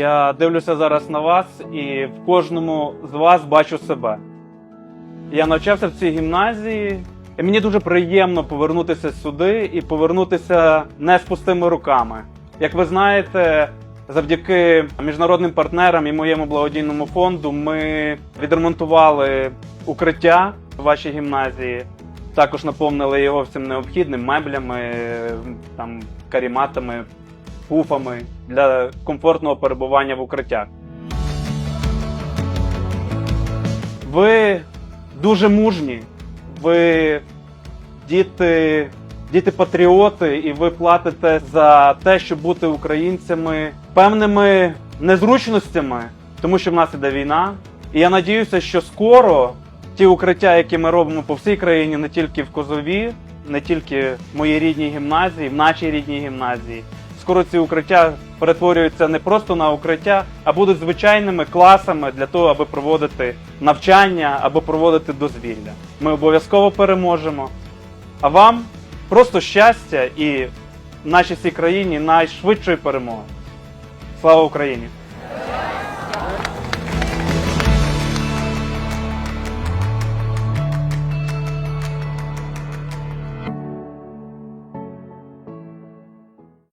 Я дивлюся зараз на вас і в кожному з вас бачу себе. Я навчався в цій гімназії, і мені дуже приємно повернутися сюди і повернутися не з пустими руками. Як ви знаєте, завдяки міжнародним партнерам і моєму благодійному фонду ми відремонтували укриття в вашій гімназії. Також наповнили його всім необхідним меблями, там, каріматами, пуфами для комфортного перебування в укриттях. Ви дуже мужні, ви діти, діти патріоти, і ви платите за те, щоб бути українцями певними незручностями, тому що в нас іде війна. І я надіюся, що скоро ті укриття, які ми робимо по всій країні, не тільки в Козові, не тільки в моїй рідній гімназії, в нашій рідній гімназії. Скоро ці укриття перетворюються не просто на укриття, а будуть звичайними класами для того, аби проводити навчання або проводити дозвілля. Ми обов'язково переможемо. А вам просто щастя і в нашій цій країні найшвидшої перемоги. Слава Україні!